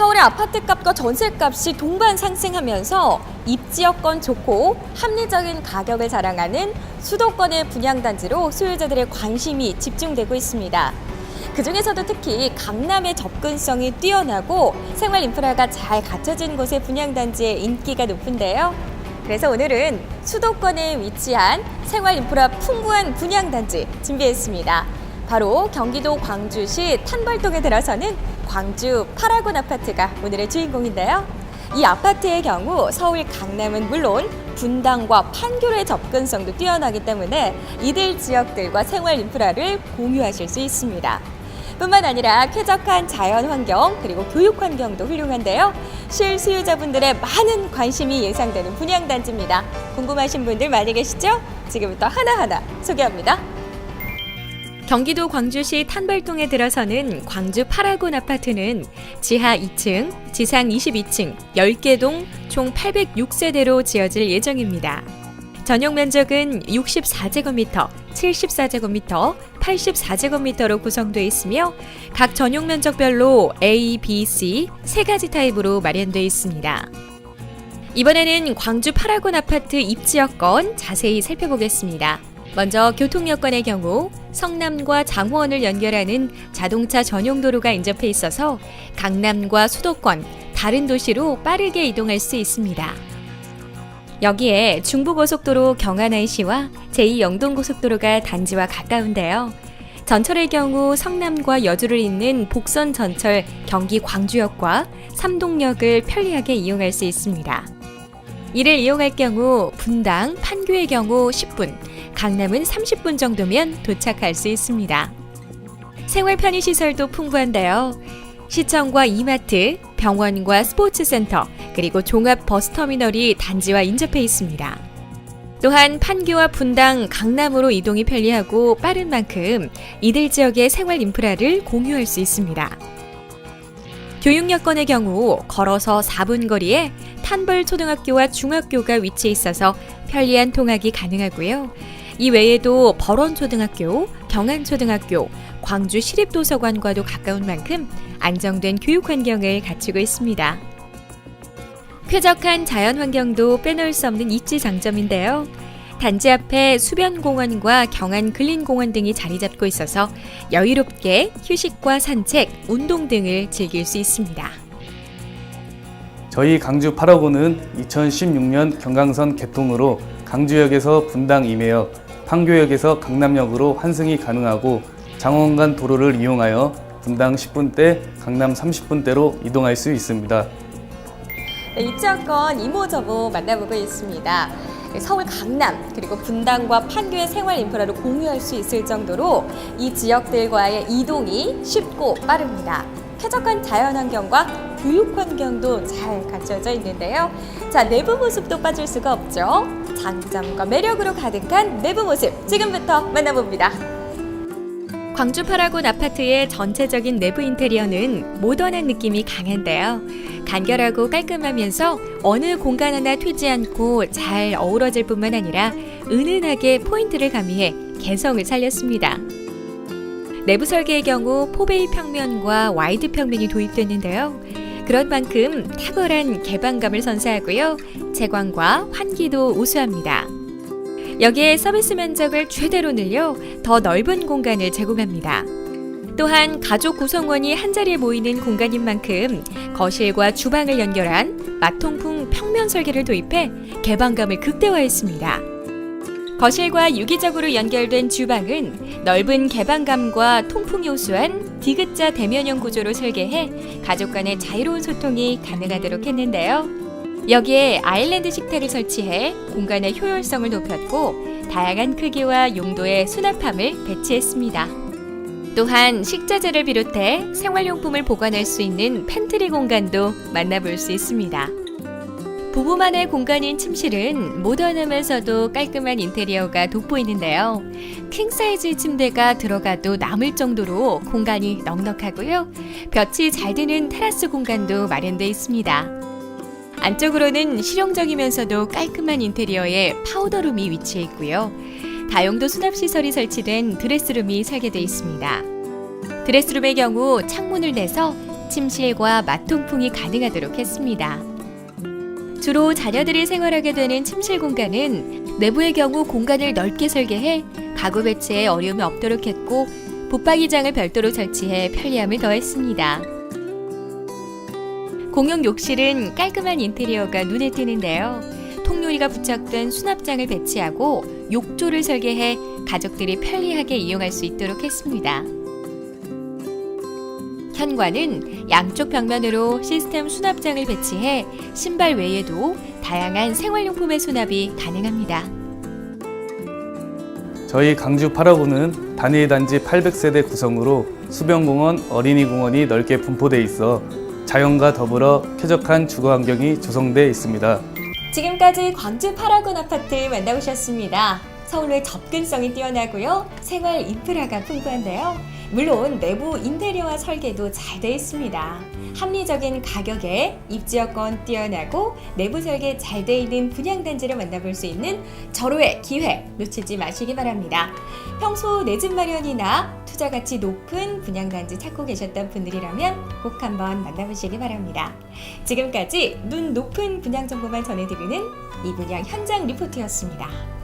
서울의 아파트값과 전세값이 동반 상승하면서 입지여건 좋고 합리적인 가격을 자랑하는 수도권의 분양단지로 소유자들의 관심이 집중되고 있습니다. 그 중에서도 특히 강남의 접근성이 뛰어나고 생활 인프라가 잘 갖춰진 곳의 분양단지의 인기가 높은데요. 그래서 오늘은 수도권에 위치한 생활 인프라 풍부한 분양단지 준비했습니다. 바로 경기도 광주시 탄벌동에 들어서는 광주 파라곤 아파트가 오늘의 주인공인데요. 이 아파트의 경우 서울 강남은 물론 분당과 판교의 접근성도 뛰어나기 때문에 이들 지역들과 생활 인프라를 공유하실 수 있습니다. 뿐만 아니라 쾌적한 자연 환경 그리고 교육 환경도 훌륭한데요. 실수요자분들의 많은 관심이 예상되는 분양 단지입니다. 궁금하신 분들 많이 계시죠? 지금부터 하나하나 소개합니다. 경기도 광주시 탄발동에 들어서는 광주 파라곤 아파트는 지하 2층, 지상 22층, 10개 동 총 806세대로 지어질 예정입니다. 전용 면적은 64제곱미터, 74제곱미터, 84제곱미터로 구성되어 있으며 각 전용 면적별로 A, B, C 세 가지 타입으로 마련되어 있습니다. 이번에는 광주 파라곤 아파트 입지 여건 자세히 살펴보겠습니다. 먼저 교통 여건의 경우 성남과 장호원을 연결하는 자동차 전용 도로가 인접해 있어서 강남과 수도권 다른 도시로 빠르게 이동할 수 있습니다. 여기에 중부고속도로 경안IC와 제2영동고속도로가 단지와 가까운데요. 전철의 경우 성남과 여주를 잇는 복선 전철 경기 광주역과 삼동역을 편리하게 이용할 수 있습니다. 이를 이용할 경우 분당, 판교의 경우 10분, 강남은 30분 정도면 도착할 수 있습니다. 생활 편의 시설도 풍부한데요. 시청과 이마트, 병원과 스포츠센터, 그리고 종합 버스터미널이 단지와 인접해 있습니다. 또한 판교와 분당, 강남으로 이동이 편리하고 빠른 만큼 이들 지역의 생활 인프라를 공유할 수 있습니다. 교육 여건의 경우 걸어서 4분 거리에 탄벌 초등학교와 중학교가 위치해 있어서 편리한 통학이 가능하고요. 이 외에도 벌원 초등학교, 경안 초등학교, 광주 시립도서관과도 가까운 만큼 안정된 교육 환경을 갖추고 있습니다. 쾌적한 자연 환경도 빼놓을 수 없는 입지 장점인데요. 단지 앞에 수변공원과 경안 근린공원 등이 자리 잡고 있어서 여유롭게 휴식과 산책, 운동 등을 즐길 수 있습니다. 저희 강주 8호구는 2016년 경강선 개통으로 강주역에서 분당 임해역, 판교역에서 강남역으로 환승이 가능하고 장원 간 도로를 이용하여 분당 10분대, 강남 30분대로 이동할 수 있습니다. 네, 입지여건 이모저모 만나보고 있습니다. 서울 강남 그리고 분당과 판교의 생활 인프라를 공유할 수 있을 정도로 이 지역들과의 이동이 쉽고 빠릅니다. 쾌적한 자연 환경과 교육 환경도 잘 갖춰져 있는데요. 자, 내부 모습도 빠질 수가 없죠. 장점과 매력으로 가득한 내부 모습 지금부터 만나봅니다. 광주 파라곤 아파트의 전체적인 내부 인테리어는 모던한 느낌이 강한데요. 간결하고 깔끔하면서 어느 공간 하나 튀지 않고 잘 어우러질 뿐만 아니라 은은하게 포인트를 가미해 개성을 살렸습니다. 내부 설계의 경우 포베이 평면과 와이드 평면이 도입됐는데요. 그런 만큼 탁월한 개방감을 선사하고요. 채광과 환기도 우수합니다. 여기에 서비스 면적을 최대로 늘려 더 넓은 공간을 제공합니다. 또한 가족 구성원이 한자리에 모이는 공간인 만큼 거실과 주방을 연결한 마통풍 평면 설계를 도입해 개방감을 극대화했습니다. 거실과 유기적으로 연결된 주방은 넓은 개방감과 통풍이 호수한 디귿자 대면형 구조로 설계해 가족 간의 자유로운 소통이 가능하도록 했는데요. 여기에 아일랜드 식탁을 설치해 공간의 효율성을 높였고 다양한 크기와 용도의 수납함을 배치했습니다. 또한 식자재를 비롯해 생활용품을 보관할 수 있는 팬트리 공간도 만나볼 수 있습니다. 부부만의 공간인 침실은 모던하면서도 깔끔한 인테리어가 돋보이는데요. 킹 사이즈 침대가 들어가도 남을 정도로 공간이 넉넉하고요. 볕이 잘 드는 테라스 공간도 마련되어 있습니다. 안쪽으로는 실용적이면서도 깔끔한 인테리어에 파우더룸이 위치해 있고요. 다용도 수납 시설이 설치된 드레스룸이 설계되어 있습니다. 드레스룸의 경우 창문을 내서 침실과 마통풍이 가능하도록 했습니다. 주로 자녀들이 생활하게 되는 침실 공간은 내부의 경우 공간을 넓게 설계해 가구 배치에 어려움이 없도록 했고 붙박이장을 별도로 설치해 편리함을 더했습니다. 공용 욕실은 깔끔한 인테리어가 눈에 띄는데요. 통유리가 부착된 수납장을 배치하고 욕조를 설계해 가족들이 편리하게 이용할 수 있도록 했습니다. 현관은 양쪽 벽면으로 시스템 수납장을 배치해 신발 외에도 다양한 생활용품의 수납이 가능합니다. 저희 강주 8호구는 단일 단지 800세대 구성으로 수변공원, 어린이공원이 넓게 분포돼 있어 자연과 더불어 쾌적한 주거 환경이 조성돼 있습니다. 지금까지 광주 파라곤 아파트 만나보셨습니다. 서울의 접근성이 뛰어나고요. 생활 인프라가 풍부한데요. 물론 내부 인테리어와 설계도 잘 되어 있습니다. 합리적인 가격에 입지 여건 뛰어나고 내부 설계 잘 되어 있는 분양단지를 만나볼 수 있는 절호의 기회 놓치지 마시기 바랍니다. 평소 내 집 마련이나 투자 가치 높은 분양단지 찾고 계셨던 분들이라면 꼭 한번 만나보시기 바랍니다. 지금까지 눈 높은 분양 정보만 전해드리는 이 분양 현장 리포트였습니다.